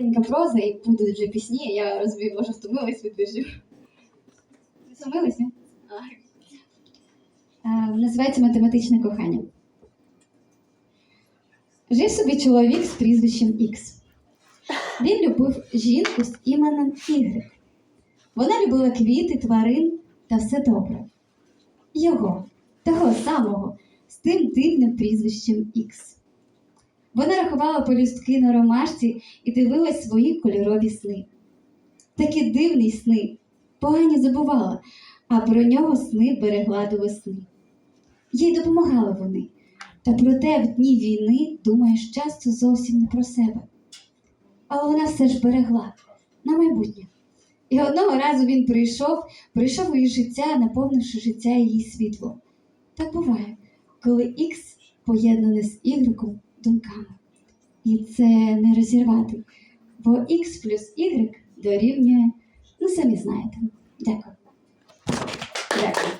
коротенька проза і будуть вже пісні, я розумію, може втомилась від віршів. Ви Втомилися? Називається математичне кохання. Жив собі чоловік з прізвищем Ікс. Він любив жінку з іменем Y. Вона любила квіти, тварин та все добре. Його, того самого, з тим дивним прізвищем Ікс. Вона рахувала полюстки на ромашці і дивилась свої кольорові сни. Такі дивні сни, погані забувала, а про нього сни берегла до весни. Їй допомагали вони, та проте в дні війни думаєш часто зовсім не про себе. Але вона все ж берегла на майбутнє. І одного разу він прийшов, прийшов у її життя, наповнивши життя її світло. Так буває, коли Х поєднане з Y думками. І це не розірвати. Бо X плюс Y дорівнює, ну самі знаєте. Дякую. Дякую.